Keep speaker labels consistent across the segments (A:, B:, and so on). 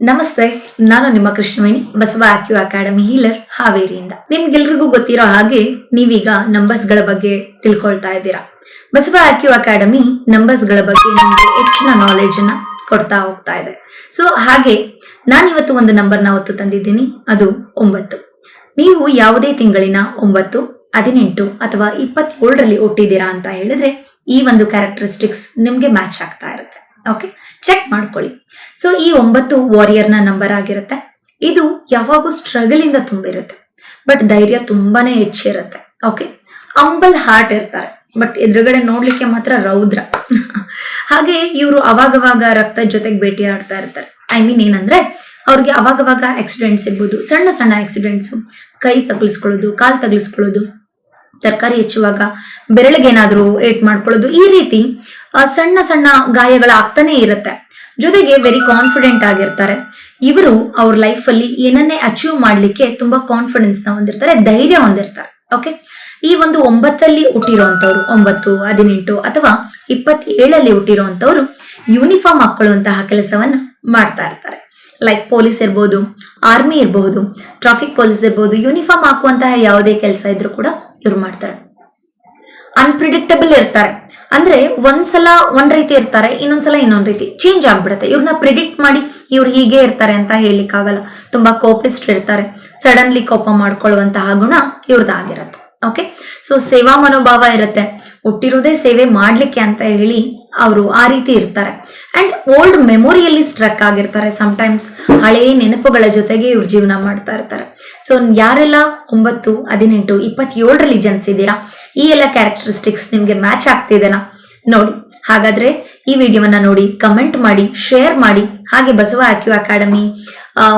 A: ನಮಸ್ತೆ, ನಾನು ನಿಮ್ಮ Krishnaveni, Basava acu academy healer, ಹಾವೇರಿಯಿಂದ. ನಿಮ್ಗೆಲ್ರಿಗೂ ಗೊತ್ತಿರೋ ಹಾಗೆ ನೀವೀಗ ನಂಬರ್ಸ್ಗಳ ಬಗ್ಗೆ ತಿಳ್ಕೊಳ್ತಾ ಇದ್ದೀರಾ. ಬಸವ ಆಕ್ಯು ಅಕಾಡೆಮಿ ನಂಬರ್ಸ್ಗಳ ಬಗ್ಗೆ ನಿಮಗೆ ಹೆಚ್ಚಿನ ನಾಲೆಡ್ಜ್ ಅನ್ನ ಕೊಡ್ತಾ ಹೋಗ್ತಾ ಇದೆ. ಸೊ ಹಾಗೆ ನಾನಿವತ್ತು ಒಂದು ನಂಬರ್ನ ಹೊತ್ತು ತಂದಿದ್ದೀನಿ, ಅದು ಒಂಬತ್ತು. ನೀವು ಯಾವುದೇ ತಿಂಗಳಿನ ಒಂಬತ್ತು, ಹದಿನೆಂಟು ಅಥವಾ ಇಪ್ಪತ್ತೇಳರಲ್ಲಿ ಹುಟ್ಟಿದ್ದೀರಾ ಅಂತ ಹೇಳಿದ್ರೆ ಈ ಒಂದು ಕ್ಯಾರೆಕ್ಟರಿಸ್ಟಿಕ್ಸ್ ನಿಮ್ಗೆ ಮ್ಯಾಚ್ ಆಗ್ತಾ ಇರುತ್ತೆ. ಓಕೆ ಚೆಕ್ ಮಾಡ್ಕೊಳ್ಳಿ. ಸೊ ಈ ಒಂಬತ್ತು ವಾರಿಯರ್ನ ನಂಬರ್ ಆಗಿರುತ್ತೆ. ಇದು ಯಾವಾಗೂ ಸ್ಟ್ರಗಲ್ ಇಂದ ತುಂಬಿರುತ್ತೆ. ಬಟ್ ಧೈರ್ಯ ತುಂಬಾನೇ ಹೆಚ್ಚಿರುತ್ತೆ. ಓಕೆ ಅಂಬಲ್ ಹಾರ್ಟ್ ಇರ್ತಾರೆ. ಬಟ್ ಎದುರುಗಡೆ ನೋಡ್ಲಿಕ್ಕೆ ಮಾತ್ರ ರೌದ್ರ. ಹಾಗೆ ಇವರು ಅವಾಗವಾಗ ರಕ್ತ ಜೊತೆಗೆ ಭೇಟಿ ಆಡ್ತಾ ಇರ್ತಾರೆ. ಐ ಮೀನ್ ಏನಂದ್ರೆ, ಅವ್ರಿಗೆ ಅವಾಗವಾಗ ಆಕ್ಸಿಡೆಂಟ್ಸ್ ಇರ್ಬೋದು. ಸಣ್ಣ ಸಣ್ಣ ಆಕ್ಸಿಡೆಂಟ್ಸ್ ಕೈ ತಗಲಿಸ್ಕೊಳ್ಳೋದು, ಕಾಲ್ ತಗಲಿಸ್ಕೊಳ್ಳೋದು. ತರಕಾರಿ ಹೆಚ್ಚುವಾಗ ಬೆರಳಿಗೇನಾದ್ರೂ ಏಟ್ ಮಾಡ್ಕೊಳ್ಳೋದು ಈ ರೀತಿ ಸಣ್ಣ ಸಣ್ಣ ಗಾಯಗಳಾಗ್ತಾನೆ ಇರುತ್ತೆ. ಜೊತೆಗೆ ವೆರಿ ಕಾನ್ಫಿಡೆಂಟ್ ಆಗಿರ್ತಾರೆ. ಇವರು ಅವ್ರ ಲೈಫ್ ಅಲ್ಲಿ ಏನನ್ನೇ ಅಚೀವ್ ಮಾಡ್ಲಿಕ್ಕೆ ತುಂಬಾ ಕಾನ್ಫಿಡೆನ್ಸ್ನ ಹೊಂದಿರ್ತಾರೆ, ಧೈರ್ಯ ಹೊಂದಿರ್ತಾರೆ ಓಕೆ ಈ ಒಂದು ಒಂಬತ್ತಲ್ಲಿ ಹುಟ್ಟಿರುವಂತವ್ರು ಒಂಬತ್ತು, ಹದಿನೆಂಟು ಅಥವಾ ಇಪ್ಪತ್ತೇಳಲ್ಲಿ ಹುಟ್ಟಿರುವಂತವ್ರು ಯೂನಿಫಾರ್ಮ್ ಹಾಕೊಳ್ಳುವಂತಹ ಕೆಲಸವನ್ನ ಮಾಡ್ತಾ ಇರ್ತಾರೆ. ಲೈಕ್ ಪೊಲೀಸ್ ಇರ್ಬೋದು ಆರ್ಮಿ ಇರಬಹುದು ಟ್ರಾಫಿಕ್ ಪೊಲೀಸ್ ಇರ್ಬೋದು ಯೂನಿಫಾರ್ಮ್ ಹಾಕುವಂತಹ ಯಾವುದೇ ಕೆಲಸ ಇದ್ರೂ ಕೂಡ ಇವ್ರು ಮಾಡ್ತಾರೆ. ಅನ್ಪ್ರಿಡಿಕ್ಟಬಲ್ ಇರ್ತಾರೆ. ಅಂದ್ರೆ ಒಂದ್ಸಲ ಒಂದ್ ರೀತಿ ಇರ್ತಾರೆ, ಇನ್ನೊಂದ್ಸಲ ಇನ್ನೊಂದ್ ರೀತಿ ಚೇಂಜ್ ಆಗ್ಬಿಡುತ್ತೆ. ಇವ್ರನ್ನ ಪ್ರಿಡಿಕ್ಟ್ ಮಾಡಿ ಇವ್ರು ಹೀಗೆ ಇರ್ತಾರೆ ಅಂತ ಹೇಳಲಿಕ್ಕಾಗಲ್ಲ ತುಂಬಾ ಕೋಪಿಸ್ಟ್ ಇರ್ತಾರೆ. ಸಡನ್ಲಿ ಕೋಪ ಮಾಡ್ಕೊಳ್ಳುವಂತಹ ಗುಣ ಇವ್ರದ್ದಾಗಿರತ್ತೆ ಓಕೆ ಸೊ ಸೇವಾ ಮನೋಭಾವ ಇರುತ್ತೆ. ಹುಟ್ಟಿರೋದೇ ಸೇವೆ ಮಾಡ್ಲಿಕ್ಕೆ ಅಂತ ಹೇಳಿ ಅವರು ಆ ರೀತಿ ಇರ್ತಾರೆ. ಅಂಡ್ ಓಲ್ಡ್ ಮೆಮೊರಿಯಲ್ಲಿ ಸ್ಟ್ರಕ್ ಆಗಿರ್ತಾರೆ ಟೈಮ್ಸ್ ಹಳೆಯ ನೆನಪುಗಳ ಜೊತೆಗೆ ಇವ್ರು ಜೀವನ ಮಾಡ್ತಾ ಇರ್ತಾರೆ. ಸೊ ಯಾರೆಲ್ಲ ಒಂಬತ್ತು, ಹದಿನೆಂಟು ಇಪ್ಪತ್ತೇಳರಲ್ಲಿ ಜನಿಸಿದ್ದೀರಾ ಈ ಎಲ್ಲ ಕ್ಯಾರೆಕ್ಟರಿಸ್ಟಿಕ್ಸ್ ನಿಮಗೆ ಮ್ಯಾಚ್ ಆಗ್ತಿದೆನಾ? ನೋಡಿ, ಹಾಗಾದ್ರೆ ಈ ವಿಡಿಯೋವನ್ನ ನೋಡಿ ಕಮೆಂಟ್ ಮಾಡಿ ಶೇರ್ ಮಾಡಿ. ಹಾಗೆ ಬಸವ ಆಕ್ಯೂ ಅಕಾಡೆಮಿ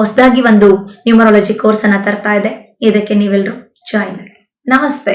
A: ಹೊಸದಾಗಿ ಒಂದು ನ್ಯೂಮರಾಲಜಿ ಕೋರ್ಸ್ ಅನ್ನ ತರ್ತಾ ಇದೆ. ಇದಕ್ಕೆ ನೀವೆಲ್ಲರೂ ಜಾಯ್ನ್ ನಮಸ್ತೆ.